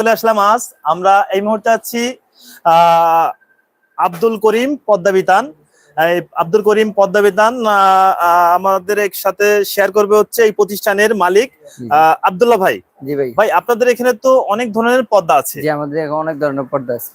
চলে আসলাম আজ। আমরা এই মুহূর্তে আছি আহ, আব্দুল করিম পদ্মাবিতান। আব্দুল করিম পদ্মাবিতান আহ, আহ, আমাদের এক সাথে শেয়ার করবে হচ্ছে এই প্রতিষ্ঠানের মালিক আহ, আব্দুল্লাহ ভাই। জি ভাই। ভাই আপনাদের এখানে তো অনেক ধরনের পদ্মা আছে। জি আমাদের এখানে অনেক ধরনের পর্দা আছে।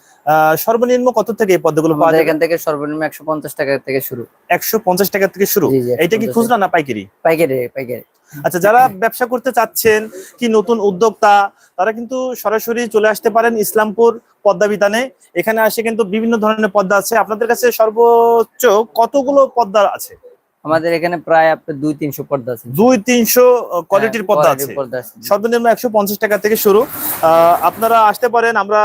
সর্বনিম্ন কত থেকে এই পদ্মাগুলো পাওয়া যাবে? এখান থেকে সর্বনিম্ন একশো পঞ্চাশ টাকা থেকে শুরু। একশো পঞ্চাশ টাকা থেকে শুরু? জি, কি খুচরা না পাইকারি? পাইকারি পাইকারি। আচ্ছা যারা ব্যবসা করতে চাচ্ছেন কি নতুন উদ্যোক্তা তারা কিন্তু সরাসরি চলে আসতে পারেন ইসলামপুর পদ্মা বিতানে। এখানে আসে কিন্তু বিভিন্ন ধরনের পদ্মা আছে। আপনাদের কাছে সর্বোচ্চ কতগুলো পদ্মা আছে? আমাদের এখানে প্রায় আপনার দুই তিনশো পর্দা আছে। দুই তিনশো কোয়ালিটির হ্যাঁ, পর্দা আছে। সর্বনিম্ন একশো পঞ্চাশ টাকা থেকে শুরু। আপনারা আসতে পারেন আমরা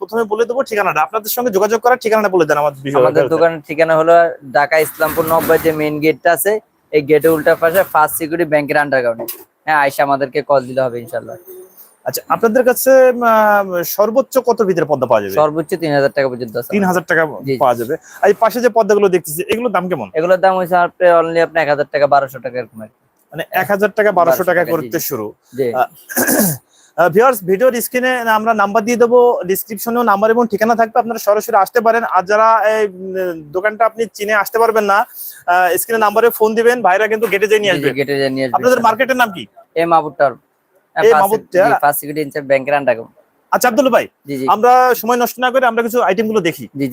প্রথমে বলে দেবো ঠিকানাটা। আপনাদের সঙ্গে যোগাযোগ করার ঠিকানাটা বলে দেন আমাদের আমাদের দোকানের ঠিকানা হলো ঢাকা ইসলামপুর নব্বই যে মেইন গেটটা আছে এই গেটের উল্টা পাশে ফার্স্ট সিকিউরিটি ব্যাংকের আন্ডারগ্রাউন্ডে হ্যাঁ আইসা আমাদেরকে কল দিলে হবে ইনশাল্লাহ আচ্ছা আপনাদের কাছে সর্বোচ্চ কত ভিতরে পদ্মা পাওয়া যাবে? সর্বোচ্চ তিন হাজার টাকা পর্যন্ত তিন হাজার টাকা পাওয়া যাবে। আর এই পাশে যে পদ্মাগুলো দেখতেছি এগুলোর দাম কেমন? এগুলোর দাম হয়েছে আপনার অনলি আপনার এক হাজার টাকা বারোশো টাকা এরকম মানে এক হাজার টাকা বারোশো টাকা করতে। শুরু। ভিউয়ার্স ভিডিওর স্ক্রিনে আমরা নাম্বার দিয়ে দেবো ডিসক্রিপশনেও নাম্বার এবং ঠিকানা থাকবে আপনারা সরাসরি আসতে পারেন। আর যারা এই দোকানটা আপনি চিনে আসতে পারবেন না স্ক্রিনে নাম্বারে ফোন দিবেন ভাইরা কিন্তু গেটে যেয়ে নিয়ে আসবে। গেটে নিয়ে আসবে আপনাদের। মার্কেটের নাম কি? এম মাহবুবটার ফার্স্ট সিকিউরিটি ব্যাংকের আচ্ছা আব্দুল ভাই আমরা সময় নষ্ট না করে আমরা কিছু আইটেমগুলো দেখি। জি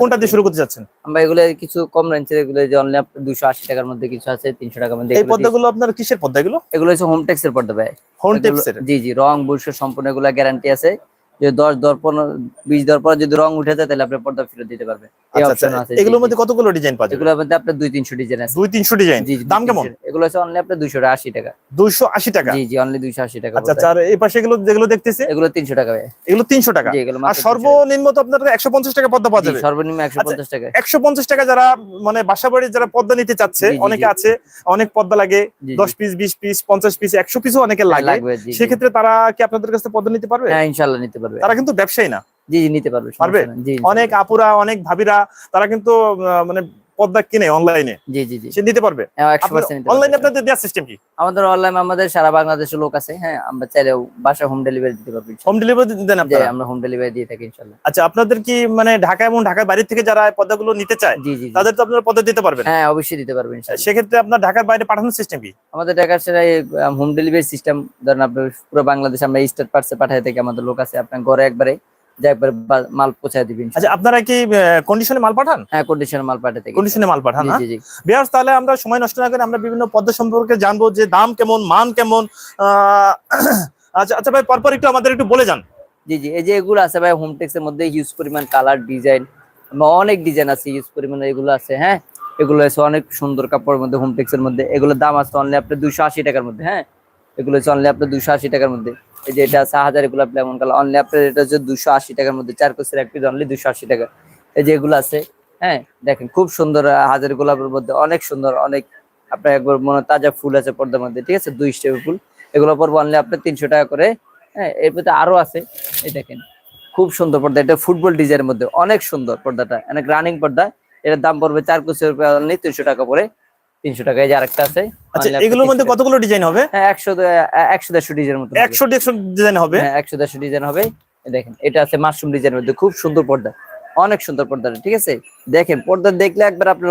কোনটা দিয়ে শুরু করতে যাচ্ছেন আমরা এগুলো কিছু কম রেঞ্জের এগুলো যে অনলি দুশো আশি টাকার মধ্যে কিছু আছে তিনশো টাকার মধ্যে এই আপনার কিসের পর্দা এগুলো? এগুলো হচ্ছে হোম টেক্স এর পর্দা ভাই। হোম এগুলো- জি জি রং বুশ সম্পূর্ণ এগুলো গ্যারান্টি আছে। যে দশ দর পনেরো বিশ দর পর যদি রং উঠে যায় তাহলে আপনি পর্দা ফেরত দিতে আচ্ছা আচ্ছা এগুলোর মধ্যে কতগুলো ডিজাইন এগুলোর মধ্যে আপনার দুই তিনশো ডিজাইন আছে। দুই তিনশো ডিজাইন? দাম কেমন? এগুলো হচ্ছে অনলি আপনার দুইশো আশি টাকা। দুইশো আশি টাকা? জি জি অনলি দুইশো আশি টাকা আচ্ছা আচ্ছা আর এই পাশে এগুলো যেগুলো দেখতেছি? এগুলো তিনশো টাকা এগুলো তিনশো টাকা। আর মাত্র 300 টাকা। সর্বনিম্ন তো আপনার একশো পঞ্চাশ টাকা পদ্মা পাওয়া যাবে। সর্বনিম্ন একশো পঞ্চাশ টাকা। একশো পঞ্চাশ টাকা যারা মানে বাসা বাড়ির যারা পদ্মা নিতে চাচ্ছে অনেকে আছে অনেক পদ্মা লাগে। দশ। পিস বিশ পিস পঞ্চাশ পিস একশো পিসও অনেকে লাগে। সেক্ষেত্রে তারা কি আপনাদের কাছে পদ্মা নিতে পারবে? হ্যাঁ ইনশাল্লাহ নিতে পারবে। তারা কিন্তু ব্যবসায়ী না। জি জি নিতে পারবে পারবে? অনেক আপুরা অনেক ভাবিরা তারা কিন্তু আহ, মানে পদ্মা কিনে অনলাইনে জি জি জি। সে নিতে পারবে? হ্যাঁ, অনলাইনে আপনাদের দেওয়ার সিস্টেম কি? আমাদের অনলাইন আমাদের সারা বাংলাদেশের লোক আছে হ্যাঁ আমরা চাইলেও বাসা হোম ডেলিভারি দিতে পারব হোম ডেলিভারি দেন আপনারা? আমরা হোম ডেলিভারি দিয়ে থাকি ইনশাল্লাহ। আচ্ছা আপনাদের কি মানে ঢাকা এবং ঢাকার বাইরে থেকে যারা পদ্মাগুলো নিতে চায় জি জি। তাদের তো আপনারা পদ্মা দিতে পারবেন? হ্যাঁ অবশ্যই দিতে পারবেন ইনশাল্লাহ। সেক্ষেত্রে আপনার ঢাকার বাইরে পাঠানোর সিস্টেম কি? আমাদের ঢাকার সেটা হোম ডেলিভারি সিস্টেম ধরেন আপনার পুরো বাংলাদেশ আমরা স্টেট পার্সে পাঠাই থাকি আমাদের লোক আছে আপনার ঘরে একবারে। যে একবার বা- মাল পৌঁছায় দিবেন আচ্ছা আপনারা কি কন্ডিশনে মাল পাঠান? হ্যাঁ মাল কন্ডিশনে মাল পাঠান জি জি জি। তাহলে আমরা সময় নষ্ট না করে আমরা বিভিন্ন পদ্মা সম্পর্কে জানব যে দাম কেমন মান কেমন আচ্ছা আচ্ছা ভাই পরপর একটু আমাদের একটু বলে যান। জি জি এই যে এগুলো আছে ভাই হোম টেক্স এর মধ্যে হিউজ পরিমাণ কালার ডিজাইন অনেক ডিজাইন আছে হিউজ পরিমাণ এগুলো আছে হ্যাঁ? এগুলো আছে অনেক সুন্দর কাপড়ের মধ্যে হোম টেক্স এর মধ্যে। এগুলোর দাম আছে অনলি আপনার দুশো আশি টাকার মধ্যে হ্যাঁ? এগুলো হচ্ছে অনলি আপনার দুশো আশি টাকার মধ্যে। আছে হাজার এগুলো লেমন কালার। অনলি আপনার এটা হচ্ছে দুশো আশি টাকার মধ্যে। চার এক পিস অনলি দুশো আশি টাকা। এই যে এগুলো আছে হ্যাঁ দেখেন, খুব সুন্দর হাজার গোলাপের মধ্যে অনেক সুন্দর, অনেক আপনার একবার মনে, তাজা ফুল আছে পর্দার মধ্যে, ঠিক আছে? দুই স্টেপের ফুল। এগুলো অনলি আপনার তিনশো টাকা করে। হ্যাঁ এর মধ্যে আরও আছে। এই দেখেন, খুব সুন্দর পর্দা। এটা ফুটবল ডিজাইনের মধ্যে অনেক সুন্দর পর্দাটা। অনেক রানিং পর্দা। এটার দাম পড়বে চার কোসের অনলি তিনশো টাকা পরে তিনশো টাকা এই যে আরেকটা আছে আচ্ছা এগুলোর মধ্যে কতগুলো ডিজাইন হবে? হ্যাঁ একশো একশো দেড়শো ডিজাইনের মতো একশো দেড়শো ডিজাইন হবে? হ্যাঁ একশো দেড়শো ডিজাইন হবে। দেখেন এটা আছে মাশরুম ডিজাইনের মধ্যে খুব সুন্দর পর্দা। অনেক সুন্দর পর্দাটা ঠিক আছে? দেখেন পর্দা দেখলে একবার আপনার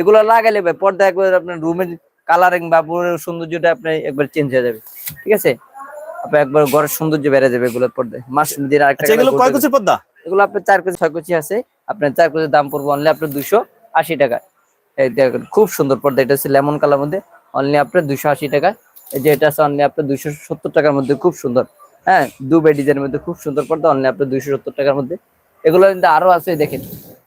এগুলো লাগালে ভাই পর্দা একবার আপনার রুমের কালারিং বা পুরো সৌন্দর্যটা আপনার একবার চেঞ্জ হয়ে যাবে ঠিক আছে? আপনার একবার ঘরের সৌন্দর্য বেড়ে যাবে এগুলো পর্দায়। মাশরুম দিয়ে আরেকটা আচ্ছা এগুলো কয় কুচির পদ্মা এগুলো আপনার চার কেজি ছয় কেজি আছে। আপনার চার কেজির দাম পড়বে অনলি আপনার দুশো আশি টাকা। খুব সুন্দর পর্দা। এটা হচ্ছে লেমন কালার মধ্যে। অনলি আপনার দুশো আশি টাকা। এই যে এটা আছে অনলি আপনার দুশো সত্তর টাকার মধ্যে খুব সুন্দর। হ্যাঁ দুবাই ডিজাইনের মধ্যে খুব সুন্দর পর্দা অনলি আপনার দুশো সত্তর টাকার মধ্যে। এগুলো কিন্তু আরও আছে দেখেন।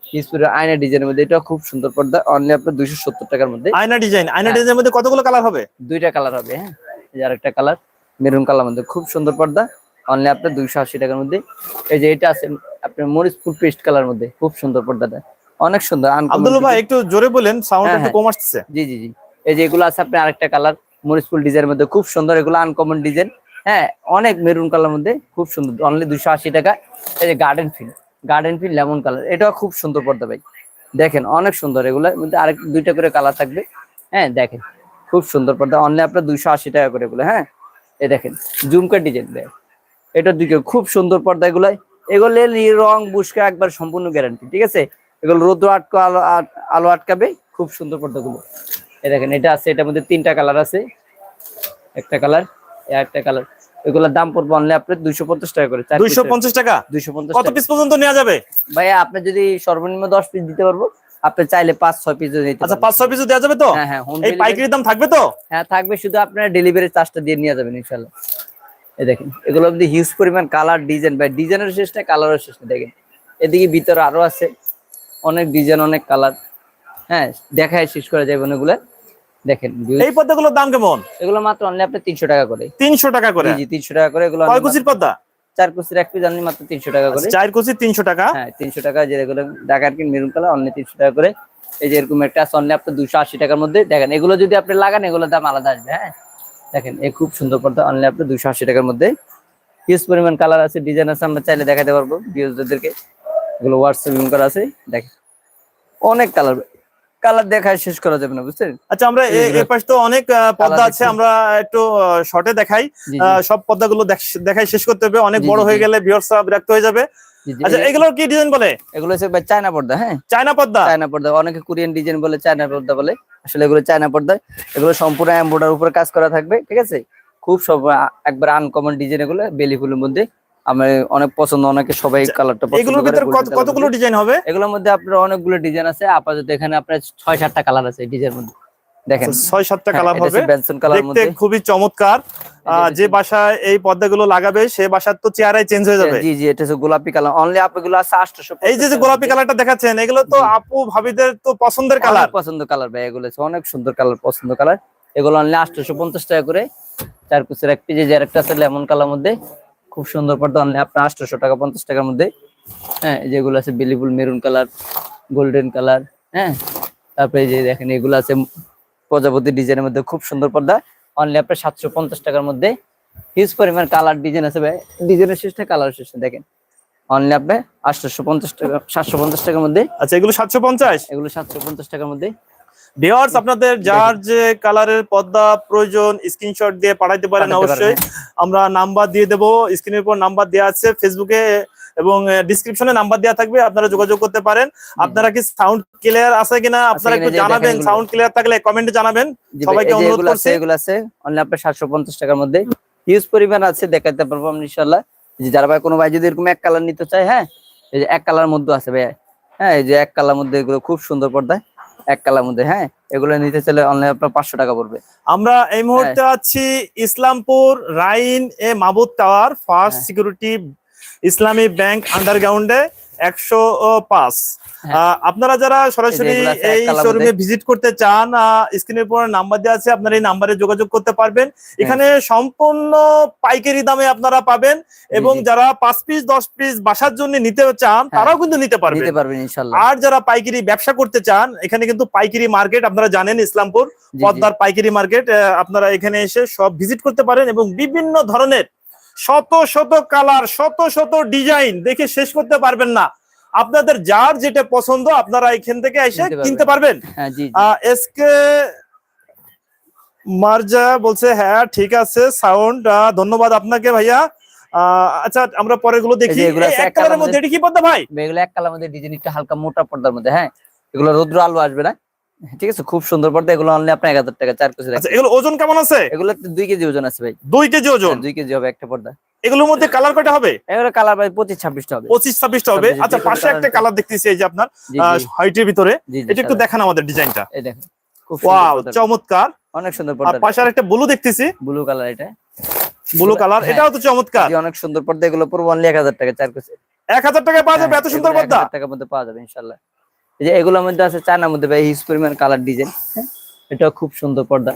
পিসপুরের আয়না ডিজাইনের মধ্যে এটা খুব সুন্দর পর্দা অনলি আপনার দুশো সত্তর টাকার মধ্যে। আয়না ডিজাইন আয়না হ্যাঁ। ডিজাইনের মধ্যে কতগুলো কালার হবে? দুইটা কালার হবে হ্যাঁ। যে আরেকটা কালার মেরুন কালার মধ্যে খুব সুন্দর পর্দা অনলি আপনার দুইশো আশি টাকার মধ্যে। এই যে এটা আছে আপনার মরিচ ফুল পেস্ট কালার মধ্যে খুব সুন্দর পর্দাটা। অনেক সুন্দর আব্দুল ভাই একটু জোরে বলেন সাউন্ড হ্যাঁ, একটু হ্যাঁ। কম আসতেছে। জি জি জি। এই যে এগুলো আছে আপনার আরেকটা কালার মরিচ ফুল ডিজাইনের মধ্যে খুব সুন্দর এগুলো আনকমন ডিজাইন হ্যাঁ অনেক মেরুন কালার মধ্যে খুব সুন্দর অনলি দুশো আশি টাকা। এই যে garden feel garden feel lemon colour এটাও খুব সুন্দর পর্দা ভাই। দেখেন অনেক সুন্দর এগুলো মধ্যে আরেক দুইটা করে কালার থাকবে। হ্যাঁ দেখেন খুব সুন্দর পর্দা অনলি আপনার দুইশো আশি টাকা করে এগুলো হ্যাঁ। এই দেখেন জুমকার ডিজাইন দেয় এটা দিকে খুব সুন্দর পর্দা এগুলো এগুলো রং বুসকা একবার সম্পূর্ণ গ্যারান্টি ঠিক আছে? এগুলো রোদ্র আটকা আলো আলো আটকাবে খুব সুন্দর পর্দাগুলো এই দেখেন এটা আছে এটার মধ্যে তিনটা কালার আছে। একটা কালার একটা কালার। এগুলোর দাম পড়বে অনলি আপনার দুইশো পঞ্চাশ টাকা করে দুইশো পঞ্চাশ টাকা? দুইশো পঞ্চাশ কত পিস পর্যন্ত নেওয়া যাবে? ভাইয়া আপনি যদি সর্বনিম্ন দশ পিস দিতে পারব আপনি চাইলে পাঁচ ছয় পিস নিতে আচ্ছা পাঁচ ছয় পিস দেওয়া যাবে তো? হ্যাঁ হ্যাঁ এই পাইকারি দাম থাকবে তো? হ্যাঁ থাকবে শুধু আপনার ডেলিভারি চার্জটা দিয়ে নিয়ে যাবেন এই দেখেন এগুলো হিউজ পরিমাণ কালার ডিজাইন ভাই ডিজাইনের শেষটা কালারের শেষটা দেখেন। এদিকে ভিতরে আরও আছে। অনেক ডিজাইন অনেক কালার হ্যাঁ দেখায় শেষ করা যাবে না এগুলা দেখেন। এই পদ্মাগুলোর দাম কেমন? এগুলো মাত্র অনলি আপনি তিনশো টাকা করে। তিনশো টাকা করে? জি তিনশো টাকা করে। এগুলো কয় কুচির মাত্র- চার কুচির এক পিস অনলি মাত্র তিনশো টাকা করে। চার কুচি তিনশো টাকা? হ্যাঁ তিনশো টাকা যেগুলো ঢাকার কি মেরুন কালার অনলি তিনশো টাকা করে। এই যে এরকম একটা আছে অনলি আপনার দুশো আশি টাকার মধ্যে। দেখেন এগুলো যদি আপনি লাগান এগুলোর দাম আলাদা আসবে হ্যাঁ? দেখেন এই খুব সুন্দর পর্দা অনলি আপনার দুশো আশি টাকার মধ্যে। হিউজ পরিমাণ কালার আছে ডিজাইন আছে আমরা চাইলে দেখাতে পারব ভিউজদেরকে এগুলো হোয়াটসঅ্যাপ করা আছে দেখেন। অনেক কালার কালার দেখায় শেষ করা যাবে না বুঝছেন? আচ্ছা আমরা এ- এইগুলো- পাশে তো অনেক কালার আছে আমরা একটু শর্টে দেখাই। সব দেখ- দেখাই শেষ করতে হবে। অনেক বড় হয়ে। গেলে ভিউয়ার্সরা বিরক্ত হয়ে যাবে। আচ্ছা এই- এগুলোর কি ডিজাইন বলে? এগুলো হচ্ছে ভাই চায়না পর্দা হ্যাঁ? চায়না পদ্মা চায়না পর্দা অনেকে কোরিয়ান ডিজাইন বলে চায়না পর্দা বলে। আসলে এগুলো চায়না পর্দা। এগুলো সম্পূর্ণ এমব্রয়ডার উপরে কাজ করা থাকবে ঠিক আছে? খুব সব একবার আনকমন ডিজাইন এগুলো বেলি ফুলের মধ্যে। আমার অনেক পছন্দ অনেকে সবাই কালারটা পছন্দ এগুলোর ভিতরে কত- কতগুলো ডিজাইন হবে? এগুলোর মধ্যে আপনার অনেকগুলো ডিজাইন আছে। আপাতত এখানে আপনার ছয় সাতটা কালার আছে মধ্যে। দেখেন। ছয় সাতটা কালার হবে। কালার দেখতে মধ্যে। খুবই চমৎকার। যে বাসায় এই পর্দাগুলো লাগাবে সে বাসার তো চেহারাই চেঞ্জ হয়ে যাবে। জি জি এটা হচ্ছে গোলাপি কালার অনলি আপনাগুলো আছে আটশো এই যে যে গোলাপি কালারটা দেখাচ্ছেন এগুলো তো আপু ভাবিদের তো পছন্দের কালার পছন্দ কালার ভাই এগুলো অনেক সুন্দর কালার পছন্দ কালার এগুলো অনলি আটশোশো পঞ্চাশ টাকা করে। চার এক পিজে যে একটা আছে লেমন কালার মধ্যে। খুব সুন্দর পর্দা অনলি আপনার আটশোশো টাকা পঞ্চাশ টাকার মধ্যে। হ্যাঁ যেগুলো আছে বিলিফুল মেরুন কালার গোল্ডেন কালার হ্যাঁ। তারপরে যে দেখেন এগুলো আছে প্রজাপতি ডিজাইনের মধ্যে খুব সুন্দর পর্দা। অনলি আপনার সাতশো পঞ্চাশ টাকার মধ্যে। হিউজ পরিমাণ কালার ডিজাইন আছে ভাই। ডিজাইনের শেষটা কালার শেষটা দেখেন। অনলি আপনার আটশোশো পঞ্চাশ টাকা সাতশো পঞ্চাশ টাকার মধ্যে। আচ্ছা এগুলো সাতশো পঞ্চাশ? এগুলো সাতশো পঞ্চাশ টাকার মধ্যে। ভিওয়ার্স আপনাদের যার যে কালারের পর্দা প্রয়োজন স্ক্রিনশট দিয়ে পাঠাইতে পারেন অবশ্যই। আমরা নাম্বার দিয়ে দেবো স্ক্রিনের উপর নাম্বার দেওয়া আছে ফেসবুকে এবং ডিসক্রিপশনে নাম্বার দেওয়া থাকবে আপনারা যোগাযোগ করতে পারেন। আপনারা কি সাউন্ড ক্লিয়ার আছে কিনা আপনারা একটু জানাবেন। সাউন্ড ক্লিয়ার থাকলে কমেন্টে জানাবেন। সবাইকে অনুরোধ করছি। এগুলো আছে। অনলি আপনার সাতশো পঞ্চাশ টাকার মধ্যে। হিউজ পরিমাণ আছে দেখাতে পারব আমি ইনশাল্লাহ যে যারা ভাই কোনো ভাই যদি এরকম এক কালার নিতে চায় হ্যাঁ? এই যে এক কালার মধ্যে আছে ভাই। হ্যাঁ এই যে এক কালার মধ্যে এগুলো খুব সুন্দর পর্দা। এক কালার মধ্যে হ্যাঁ এগুলো নিতে চাইলে অনলাইন আপনার পাঁচশো টাকা পড়বে আমরা এই মুহূর্তে হ্যাঁ। আছি ইসলামপুর রাইন এ মাবুদ টাওয়ার ফার্স্ট হ্যাঁ। সিকিউরিটি ইসলামী ব্যাংক আন্ডারগ্রাউন্ডে একশো পাঁচ হ্যাঁ। আপনারা যারা সরাসরি এই শোরুমে ভিজিট করতে চান স্ক্রিনের উপর নাম্বার দেওয়া আছে আপনারা এই নাম্বারে যোগাযোগ করতে পারবেন হ্যাঁ। এখানে সম্পূর্ণ পাইকারি দামে আপনারা পাবেন এবং যারা পাঁচ পিস দশ পিস বাসার জন্য নিতে চান হ্যাঁ। তারাও কিন্তু নিতে পারবেন আর যারা পাইকারি ব্যবসা করতে চান এখানে কিন্তু পাইকারি মার্কেট আপনারা জানেন ইসলামপুর। পদ্মার পাইকারি মার্কেট আপনারা এখানে এসে সব ভিজিট করতে পারেন এবং বিভিন্ন ধরনের শত শত কালার শত শত ডিজাইন দেখে শেষ করতে পারবেন না। আপনাদের যার যেটা পছন্দ আপনারা এখান থেকে এসে। কিনতে পারবেন। হ্যাঁ। এসকে মার্জা বলছে হ্যাঁ ঠিক আছে সাউন্ড ধন্যবাদ আপনাকে ভাইয়া। আহ, আচ্ছা আমরা পরেরগুলো দেখি এক কালারের মধ্যে এটি কি পদ্মা ভাই? এগুলো এক কালার মধ্যে ডিজাইন একটু হালকা মোটা পর্দার মধ্যে হ্যাঁ। এগুলো রৌদ্র আলো আসবে না? ঠিক আছে খুব সুন্দর পর্দা এগুলো অনলি আপনার এক হাজার টাকা চার কেজি আচ্ছা এগুলো ওজন কেমন আছে? এগুলো দুই কেজি ওজন আছে ভাই। দুই কেজি ওজন? হ্যাঁ, দুই কেজি হবে একটা পর্দা। এগুলোর মধ্যে কালার কয়টা হবে? এগুলো কালার ভাই পঁচিশ ছাব্বিশটা হবে। পঁচিশ ছাব্বিশটা হবে। আচ্ছা পাশে একটা কালার দেখতেছি এই যে আপনার হোয়াইটের ভিতরে। এটা একটু। দেখান আমাদের ডিজাইনটা। এই দেখেন ওয়াও চমৎকার। অনেক সুন্দর আর পর্দা। পাশে আর একটা ব্লু দেখতেছি। ব্লু কালার এটা। ব্লু কালার হ্যাঁ। এটাও তো চমৎকার। অনেক সুন্দর পর্দা এগুলো পুরো অনলি এক হাজার টাকা চার কেজি। এক হাজার টাকায় পাওয়া যাবে এত সুন্দর পর্দা? টাকার মধ্যে পাওয়া যাবে ইনশাল্লাহ। যে এগুলোর মধ্যে আছে চায়নার মধ্যে ভাই হিউজ পরিমাণ কালার ডিজাইন হ্যাঁ? এটা খুব সুন্দর পর্দা।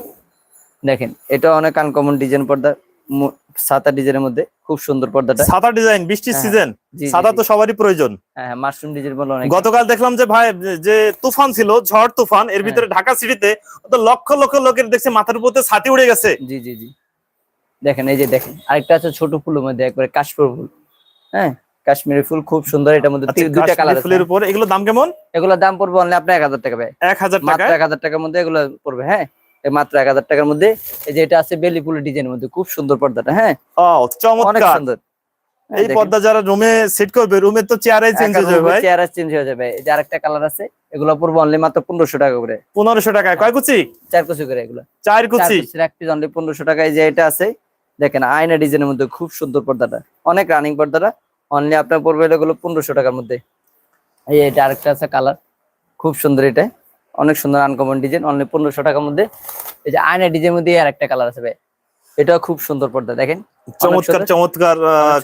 দেখেন এটা অনেক আনকমন ডিজাইন পর্দা সাদা ডিজাইনের মধ্যে খুব সুন্দর পর্দাটা। সাদা ডিজাইন বৃষ্টির হ্যাঁ, সিজন জি, জি, সাদা তো সবারই প্রয়োজন। হ্যাঁ মাশরুম ডিজাইন বলে অনেক। গতকাল দেখলাম যে ভাই যে তুফান ছিল ঝড় তুফান এর ভিতরে ঢাকা সিটিতে তো লক্ষ লক্ষ লোকের দেখছে মাথার উপর ছাতি উড়ে গেছে। জি জি জি। দেখেন এই যে দেখেন আরেকটা আছে ছোট ফুলের মধ্যে একবারে কাশ্মীর ফুল। হ্যাঁ কাশ্মীরি ফুল খুব সুন্দর এটার মধ্যে আচ্ছা, দুইটা কালার আছে। ফুলের উপর এগুলো দাম কেমন? এগুলোর দাম পড়বে অনলি আপনার এক হাজার টাকা ভাই। এক হাজার মাত্র টাকা? এক হাজার টাকার মধ্যে এগুলো পড়বে হ্যাঁ? এই মাত্র এক হাজার টাকার মধ্যে এই যে এটা আছে বেলি ফুলের ডিজাইনের মধ্যে খুব সুন্দর পর্দাটা হ্যাঁ? ও চমৎকার। অনেক সুন্দর। এই পর্দা যারা রুমে সেট করবে রুমে তো চেয়ারে চেঞ্জ হয়ে যাবে ভাই। চেয়ার চেঞ্জ হয়ে যাবে। এই যে আরেকটা কালার আছে এগুলো পড়ব অনলি মাত্র পনেরোশো টাকা করে। পনেরোশো টাকায়। কয় কুচি? চার কুচি করে এগুলো। চার কুচি? এক পিস অনলি পনেরোশো টাকায় যে এটা আছে দেখেন আয়না ডিজাইনের মধ্যে খুব সুন্দর পর্দাটা। অনেক রানিং পর্দাটা। অনলি আপনার পড়বে এগুলো পনেরোশো টাকার মধ্যে। এই এটা আরেকটা আছে কালার খুব সুন্দর এটা। অনেক সুন্দর আনকমন ডিজাইন অনলি পনেরোশো টাকার মধ্যে। এই যে আয়না ডিজাইনের মধ্যে আর একটা কালার আছে ভাই। এটাও খুব সুন্দর পর্দা দেখেন। চমৎকার চমৎকার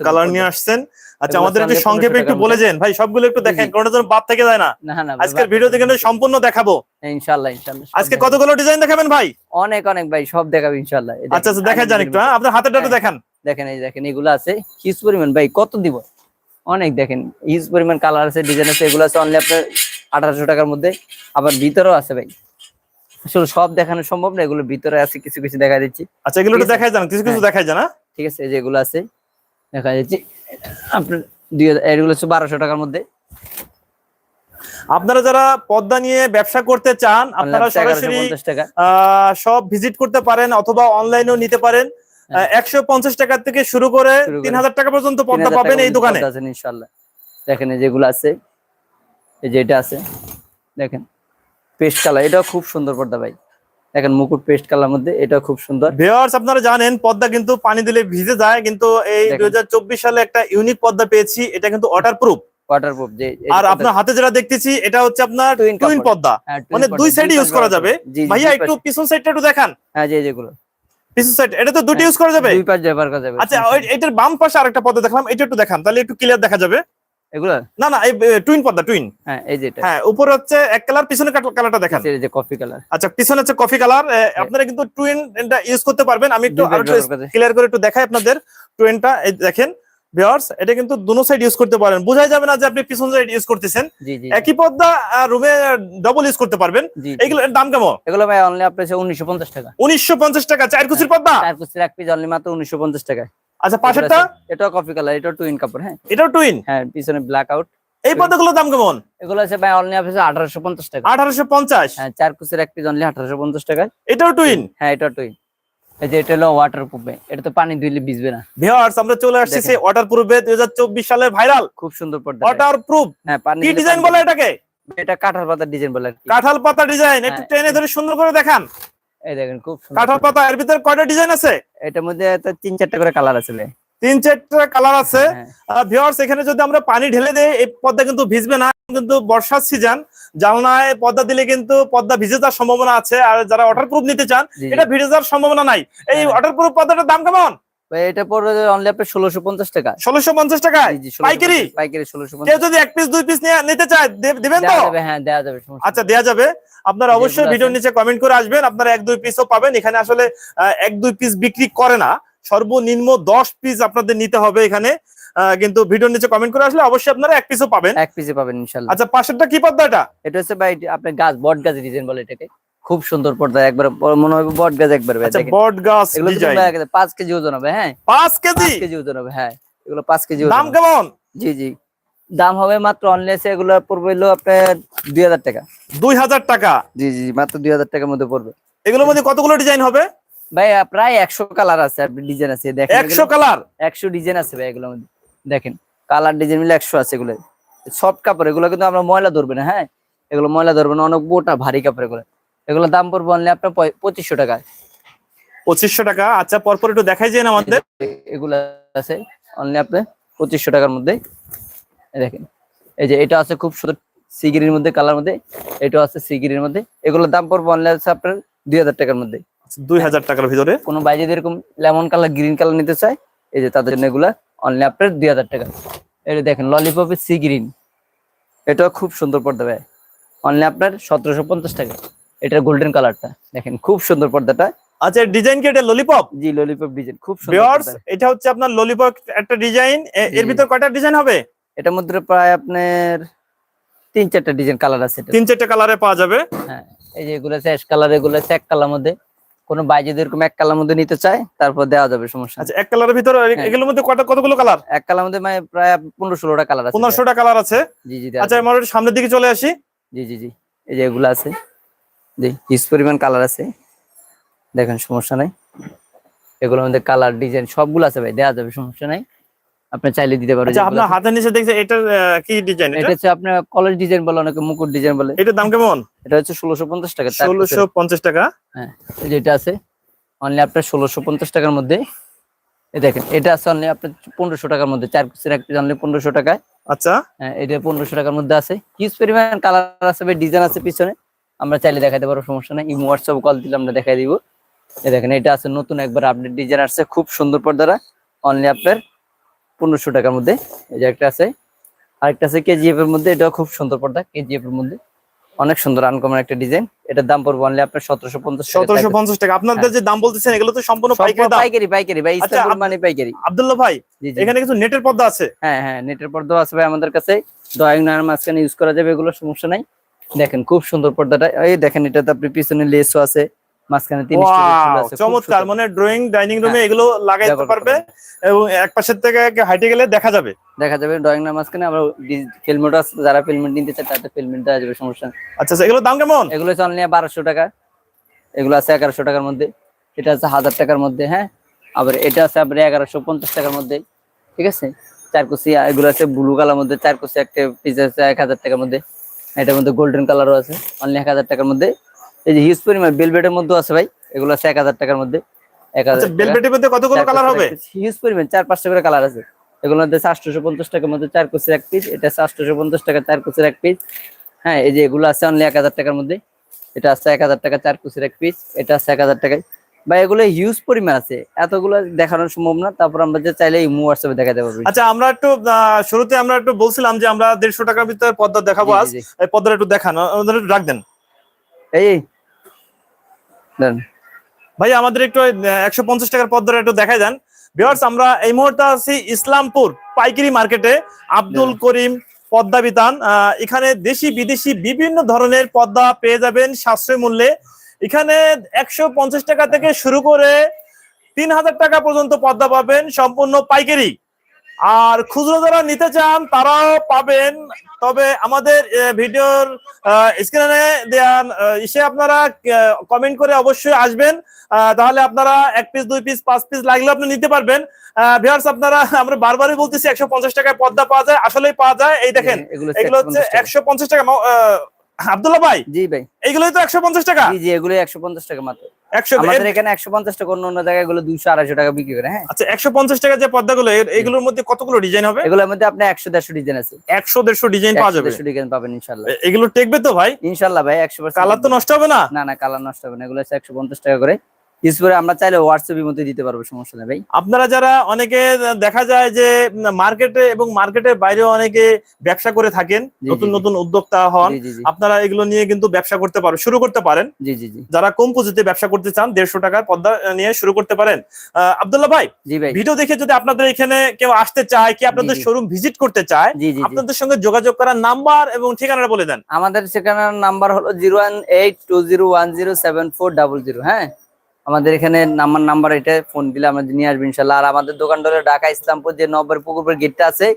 কালার নিয়ে আসছেন। আচ্ছা আমাদের একটু সংক্ষেপে 1500 একটু বলে। যান ভাই সবগুলো একটু দেখেন। কোনটা যেন বাদ থেকে যায় না। না না আজকের ভিডিওতে কিন্তু সম্পূর্ণ দেখাবো। ইনশাল্লাহ ইনশাল্লাহ সব আজকে কতগুলো ডিজাইন দেখাবেন ভাই? অনেক অনেক ভাই সব দেখাবো দেখেন, আচ্ছা আচ্ছা দেখা যান একটু আপনার হাতেরটা একটু হ্যাঁ। দেখান। দেখেন এই দেখেন এগুলো আছে। হিউজ পরিমাণ ভাই কত দিব? অনেক দেখেন হিউজ পরিমাণ কালার আছে ডিজাইন আছে এগুলো আছে অনলি আপনার আঠারোশো টাকার মধ্যে আবার ভিতরেও আছে ভাই আসলে সব দেখানো সম্ভব না এগুলো ভিতরে আছে কিছু কিছু দেখা দিচ্ছি আচ্ছা এগুলো ঠিক দেখাই যান কিছু কিছু হ্যাঁ। দেখাই যান হ্যাঁ? ঠিক আছে এই যে এগুলো আছে দেখা যাচ্ছে আপনার দুই হাজার এগুলো হচ্ছে বারোশো টাকার মধ্যে আপনারা যারা পদ্মা নিয়ে ব্যবসা করতে চান আপনারা সরাসরি সব ভিজিট করতে পারেন অথবা অনলাইনেও নিতে পারেন। একশো পঞ্চাশ টাকা থেকে শুরু করে তিন হাজার টাকা পর্যন্ত হাজার পাবেন এই দোকানে। পর্দা ইনশাল্লাহ দেখেন যেগুলো আছে এই যে এটা আছে দেখেন পেস্ট কালার এটাও খুব সুন্দর পর্দা ভাই। দেখেন মুকুট পেস্ট কালার মধ্যে এটাও খুব সুন্দর। ভিউয়ার্স আপনারা জানেন পদ্মা কিন্তু পানি দিলে ভিজে যায় কিন্তু এই দেখেন। দুই সালে একটা ইউনিক পদ্মা পেয়েছি এটা কিন্তু ওয়াটার প্রুফ ওয়াটারপ্রুফ যে আর আপনার হাতে যেটা দেখতেছি এটা হচ্ছে আপনার টুইন পদ্মা হ্যাঁ, মানে দুই সাইডে ইউজ করা যাবে। ভাইয়া একটু। পিছন সাইডটা একটু দেখান। হ্যাঁ যে যেগুলো। পিছন সাইড এটা তো দুটো হ্যাঁ, ইউজ করা যাবে? দুই পাশ ব্যবহার করা যাবে আচ্ছা। এটার বাম পাশে আরেকটা দেখলাম এটা একটু দেখান তাহলে একটু ক্লিয়ার দেখা যাবে। এগুলা? না না এই টুইন টুইন হ্যাঁ এই যে হ্যাঁ উপরে হচ্ছে এক কালার পিছনে কালারটা দেখান। এই যে কফি কালার আচ্ছা পিছনে হচ্ছে কফি কালার আপনারা কিন্তু টুইন এটা ইউজ করতে পারবেন। আমি একটু। ক্লিয়ার করে একটু দেখাই আপনাদের টুইনটা এই দেখেন। ভিউয়ার্স এটা কিন্তু দুনো সাইড ইউজ করতে পারেন। বোঝাই যাবে না যে আপনি পিছন সাইড ইউজ করতেছেন। একই পদ্মা রুমে ডবল ইউজ করতে পারবেন। এর দাম কেমন? এগুলো ভাই অনলি আপনার উনিশশো পঞ্চাশ টাকা। উনিশশো পঞ্চাশ টাকা। চার কুচির পদ্মা? চার কুচির এক পিস অনলি মাত্র উনিশশো পঞ্চাশ টাকা আচ্ছা পাশেরটা? এটা কফি কালার এটাও টুইন কাপড় হ্যাঁ। এটাও টুইন হ্যাঁ পিছনে ব্ল্যাক আউট এই পদ্মাগুলোর দাম কেমন? এগুলো আছে ভাই অনলি আঠারোশো পঞ্চাশ টাকা। আঠারোশো পঞ্চাশ? হ্যাঁ চার কুচির এক পিস অনলি আঠারোশো পঞ্চাশ টাকা এটাও টুইন হ্যাঁ এটা টুইন এই যে এটা হলো ওয়াটার প্রুফ এটা তো পানি ধুইলে ভিজবে না। ভিউয়ার্স আমরা চলে আসছি সেই ওয়াটার প্রুফে দুই হাজার চব্বিশ সালের ভাইরাল খুব সুন্দর পর্দা ওয়াটার প্রুফ হ্যাঁ পানি কি ডিজাইন বলে এটাকে? এটা কাঁঠাল পাতার ডিজাইন বলে কাঁঠাল পাতা ডিজাইন একটু হ্যাঁ। টেনে ধরে সুন্দর করে দেখান। এই দেখেন খুব সুন্দর কাঁঠাল পাতা এর ভিতরে কয়টা ডিজাইন আছে? এটার মধ্যে তো তিন চারটা করে কালার আছে তিন চারটা কালার আছে। হ্যাঁ। ভিউয়ার্স এখানে যদি আমরা পানি ঢেলে দেই এই পদ্মা কিন্তু ভিজবে না কিন্তু বর্ষার সিজন জানলায় পদ্মা দিলে কিন্তু পদ্মা ভিজে যাওয়ার সম্ভাবনা আছে। আর যারা ওয়াটার প্রুফ নিতে চান। এটা ভিজে যাওয়ার সম্ভাবনা নাই। এই হ্যাঁ। ওয়াটার প্রুফ পদ্মাটার দাম কেমন? এটা পড়বে অনলি আপনার ষোলোশো পঞ্চাশ টাকা। ষোলোশো পঞ্চাশ 1650 পাইকারি? পাইকারি ষোলোশো কেউ যদি এক পিস দুই পিস নিতে চায় দিবেন তো? দেওয়া হ্যাঁ দেওয়া যাবে আচ্ছা দেয়া যাবে। আপনারা অবশ্যই। ভিডিওর নিচে কমেন্ট করে আসবেন। আপনারা এক দুই পিসও পাবেন। এখানে আসলে এক দুই পিস বিক্রি করে না। সর্বনিম্ন দশ পিস আপনাদের নিতে হবে এখানে। কিন্তু ভিডিওর নিচে কমেন্ট করে আসলে অবশ্যই আপনারা এক পিসও পাবেন। এক পিসে পাবেন ইনশাল্লাহ। আচ্ছা পাশেরটা কি পদ্মা এটা? এটা হচ্ছে ভাই আপনার গাছ বট গাছ ডিজাইন বলে এটাকে। খুব সুন্দর পর্দা একবার মনে হবে বট গাছ একবার ভাই, আচ্ছা বট গাছ পাঁচ কেজি ওজন হবে হ্যাঁ? পাঁচ কেজি? কেজি ওজন হবে হ্যাঁ। এগুলো পাঁচ কেজি ওজন দাম। কেমন? জি জি। দাম হবে মাত্র অনলাইনে এগুলো পড়বে হলো আপনার দুই হাজার টাকা। দুই হাজার টাকা? জি জি মাত্র দুই হাজার টাকার মধ্যে পড়বে। এগুলোর মধ্যে কতগুলো ডিজাইন হবে? ভাই প্রায় একশো কালার আছে আর ডিজাইন আছে দেখেন একশো কালার? একশো ডিজাইন আছে ভাই এগুলোর মধ্যে। দেখেন কালার ডিজাইন মিলে একশো আছে এগুলো। সফট কাপড় এগুলো কিন্তু আমরা ময়লা ধরবে না হ্যাঁ? এগুলো ময়লা ধরবে না অনেক মোটা ভারী কাপড় এগুলো। এগুলো দাম পড়বে অনলি আপনার পঁচিশশো টাকা। পঁচিশশো টাকা? আচ্ছা পরপর একটু দেখাই যায় আমাদের। এগুলো আছে অনলি আপনার পঁচিশশো টাকার মধ্যে। দেখেন এই যে এটা আছে খুব সুন্দর সিগিরির মধ্যে কালার মধ্যে। এটা আছে সিগিরির মধ্যে। এগুলোর দাম পড়বে অনলি আছে আপনার দুই হাজার টাকার মধ্যে। দুই হাজার টাকার ভিতরে। কোনো বাইরে যদি এরকম লেমন কালার গ্রিন কালার নিতে চায় এই যে তাদের জন্য এগুলা অনলি আপনার দুই হাজার টাকা। এটা দেখেন ললিপপের সি গ্রিন এটাও খুব সুন্দর পর্দা ভাই। অনলি আপনার সতেরোশো পঞ্চাশ টাকা। এটার গোল্ডেন কালারটা দেখেন খুব সুন্দর পর্দাটা। আচ্ছা ডিজাইন কি এটা ললিপপ জি ললিপপ ডিজাইন খুব সুন্দর এটা হচ্ছে আপনার ললিপপ একটা ডিজাইন এর ভিতর কয়টা ডিজাইন হবে? এটার মধ্যে প্রায় আপনার তিন চারটা ডিজাইন কালার আছে তিন চারটে কালারে পাওয়া যাবে। হ্যাঁ এই যে এগুলো আছে অ্যাশ কালার এগুলো আছে এক কালার মধ্যে। কোনো বাই যদি এরকম এক কালার মধ্যে নিতে চায় তারপর দেওয়া যাবে সমস্যা আছে আচ্ছা এক কালারের ভিতরে হ্যাঁ। এগুলোর মধ্যে কয়টা কতগুলো কালার? এক কালার মধ্যে মানে প্রায় পনেরো ষোলোটা কালার আছে। পনেরোশোটা কালার আছে। জি জি আচ্ছা। আমরা সামনের দিকে চলে আসি। জি জি জি এই যে এগুলো আছে। জি হিস পরিমাণ কালার আছে। দেখেন সমস্যা নাই। এগুলোর মধ্যে কালার ডিজাইন সবগুলো আছে ভাই দেওয়া যাবে সমস্যা নাই। আপনি চাইলে দিতে পারবেন আচ্ছা আপনার হাতের নিচে দেখছে এটা কি ডিজাইন এটা? এটা হচ্ছে আপনার কলেজ ডিজাইন বলে অনেকে মুকুট ডিজাইন বলে। এটার দাম কেমন? এটা হচ্ছে ষোলোশো পঞ্চাশ টাকা চার ষোলোশো পিসের। পঞ্চাশ টাকা? হ্যাঁ এই যে এটা আছে অনলি আপনার ষোলোশো পঞ্চাশ টাকার মধ্যে। এই দেখেন এটা আছে অনলি আপনার পনেরোশো টাকার মধ্যে চার পিসের এক পিস অনলি পনেরোশো টাকায়। আচ্ছা। হ্যাঁ এটা পনেরোশো টাকার মধ্যে আছে। হিউজ পরিমাণ কালার আছে ডিজাইন আছে পিছনে। আমরা চাইলে দেখাতে পারব সমস্যা নেই। ইমো হোয়াটসঅ্যাপ কল দিলে আমরা দেখাই দিব। এই দেখেন এটা আছে নতুন একবার আপডেট ডিজাইন আসছে খুব সুন্দর পর্দারা। অনলি আপনার পনেরোশো টাকার মধ্যে। এই যে একটা আছে। আরেকটা আছে কেজিএফ এর মধ্যে। এটাও খুব সুন্দর পর্দা কেজিএফ এর মধ্যে। অনেক সুন্দর আনকমন একটা ডিজাইন এটার দাম পড়বে অনলি আপনার সতেরোশো পঞ্চাশ সতেরোশো পঞ্চাশ টাকা। আপনাদের যে দাম বলতেছেন এগুলো তো সম্পূর্ণ পাইকারি পাইকারি ভাই আচ্ছা, ইস্তানবুল মানে পাইকারি। আব্দুল্লাহ ভাই এখানে কিছু নেটের পর্দা আছে? হ্যাঁ হ্যাঁ নেটের পর্দাও আছে ভাই আমাদের কাছে। ড্রয়িং নার মাঝখানে ইউজ করা যাবে এগুলো সমস্যা নাই। দেখেন খুব সুন্দর পর্দাটা। এই দেখেন এটাতে আপনি পিছনে লেসও আছে। মাঝখানে চমৎকার। মানে ড্রয়িং ডাইনিং রুমে এগুলো লাগাইতে ব্যবহার পারবে এবং এক পাশের থেকে হাইটে গেলে দেখা যাবে। দেখা যাবে ড্রয়িং নার মাঝখানে আমরা ফিল্মেট যারা ফিল্মেট নিতে চায় তাদের ফিল্মেট দেওয়া যাবে সমস্যা আচ্ছা আচ্ছা এগুলোর দাম কেমন? এগুলো হচ্ছে অনলি বারোশো টাকা। এগুলো আছে এগারোশো টাকার মধ্যে। এটা আছে হাজার টাকার মধ্যে হ্যাঁ। আবার এটা আছে আপনার এগারোশো পঞ্চাশ টাকার মধ্যে ঠিক আছে? চারকুচি এগুলো আছে ব্লু কালার মধ্যে চারকুচি একটা পিস আছে এক হাজার টাকার মধ্যে। এটার মধ্যে গোল্ডেন কালারও আছে অনলি এক হাজার টাকার মধ্যে। এই যে হিউজ পরিমাণ বেলভেটের মধ্যেও আছে ভাই এগুলো আছে এক হাজার টাকার মধ্যে। এক আচ্ছা হাজার বেলভেটের মধ্যে কতগুলো কালার হবে? হিউজ পরিমাণ চার পাঁচটা করে কালার আছে। এগুলোর মধ্যে আটশোশো পঞ্চাশ টাকার মধ্যে চার কুচির এক পিস এটা আটশোশো পঞ্চাশ টাকা চার কুচির এক পিস হ্যাঁ এই যে এগুলো আছে অনলি এক হাজার টাকার মধ্যে। এটা আছে এক হাজার টাকা চার কুচির এক পিস এটা আছে এক হাজার টাকায়। বা এগুলো হিউজ পরিমাণ আছে। এতগুলো দেখানো সম্ভব না তারপর আমরা যে চাইলে ইমো হোয়াটসঅ্যাপে দেখাতে পারব। আচ্ছা আমরা একটু শুরুতে আমরা একটু বলছিলাম যে আমরা দেড়শো টাকার ভিতরে পর্দা দেখাবো আজ। এই পর্দাটা একটু দেখান একটু রাখ দেন এই এই। ভাই আমাদের একটু একশো পঞ্চাশ টাকার পর্দাটা একটু দেখাই দেন। ভিওয়ার্স আমরা এই মুহূর্তে আছি ইসলামপুর পাইকারি মার্কেটে। আব্দুল করিম পদ্মা বিতান আহ, এখানে দেশি বিদেশি বিভিন্ন ধরনের পদ্মা পেয়ে যাবেন সাশ্রয় মূল্যে। এখানে একশো পঞ্চাশ টাকা থেকে শুরু করে তিন হাজার টাকা পর্যন্ত পদ্মা পাবেন সম্পূর্ণ পাইকারি। আর খুচরো যারা নিতে চান তারাও পাবেন। তবে আমাদের ভিডিওর স্ক্রিনে আহ, ইসে আপনারা কমেন্ট করে অবশ্যই আসবেন। তাহলে আপনারা এক পিস দুই পিস পাঁচ পিস লাগলে আপনি নিতে পারবেন। ভিউয়ার্স আপনারা আমরা বারবারই বলতেছি একশো পঞ্চাশ টাকায় পদ্মা পাওয়া যায় আসলেই পাওয়া যায়। এই দেখেন এগুলো এগুলো হচ্ছে একশো পঞ্চাশ টাকা। আব্দুল্লাহ ভাই জি ভাই। এইগুলোই তো একশো পঞ্চাশ টাকা? জি জি এগুলো একশো পঞ্চাশ টাকা মাত্র। আমাদের এখানে পঞ্চাশ টাকা অন্য টাকা বিক্রি করে হ্যাঁ? আচ্ছা একশো পঞ্চাশ টাকা যে এগুলোর মধ্যে কতগুলো ডিজাইন হবে? এগুলোর মধ্যে আপনার একশো দেড়শো ডিজাইন আছে। ডিজাইন পাওয়া যাবে? দেড়শো ডিজাইন পাবেন ইনশাল্লাহ এগুলো টেকবে তো ভাই? ইনশাল্লাহ ভাই একশো কালার তো নষ্ট হবে না? না না কালার নষ্ট হবে না এগুলো হচ্ছে একশো পঞ্চাশ টাকা করে। আমরা চাইলে হোয়াটসঅ্যাপের মধ্যে দিতে পারব সমস্যা নেই ভাই। আপনারা যারা অনেকে দেখা যায় যে মার্কেটে এবং মার্কেটের অনেকে ব্যবসা করে থাকেন নতুন নতুন উদ্যোক্তা হন আপনারা এগুলো নিয়ে কিন্তু ব্যবসা করতে পারেন শুরু করতে পারেন। জি জি জি। যারা কম পুঁজিতে ব্যবসা করতে চান দেড়শো টাকার পদ্মা নিয়ে শুরু করতে পারেন। আব্দুল্লাহ ভাই ভিডিও দেখে যদি আপনাদের এখানে কেউ আসতে চায় কি আপনাদের। শোরুম ভিজিট করতে চায় আপনাদের সঙ্গে যোগাযোগ করার নাম্বার এবং ঠিকানাটা বলে দেন। আমাদের সেখানের নাম্বার হলো zero one eight two zero one zero seven four double zero হ্যাঁ? আমাদের এখানে নাম্বার নাম্বার এটা ফোন দিলে আমরা নিয়ে আসব ইনশাল্লাহ আর আমাদের দোকানটা হলো ঢাকা ইসলামপুর যে নব্বই পুকুরপুর গেটটা আছে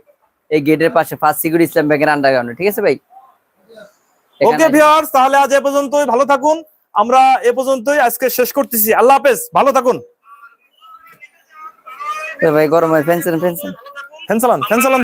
এই গেটের পাশে ফার্স্ট সিকিউরিটি ইসলাম ব্যাংকের আন্ডারগ্রাউন্ডে ঠিক আছে ভাই? ওকে ভিউয়ার্স তাহলে আজ এ পর্যন্তই। ভালো থাকুন। আমরা এ পর্যন্তই আজকে শেষ করতেছি। আল্লাহ হাফেজ। ভালো থাকুন। এ ভাই গরম হয়। ফেন্সন ফেন্সন ফ্যান চালান ফ্যান চালান।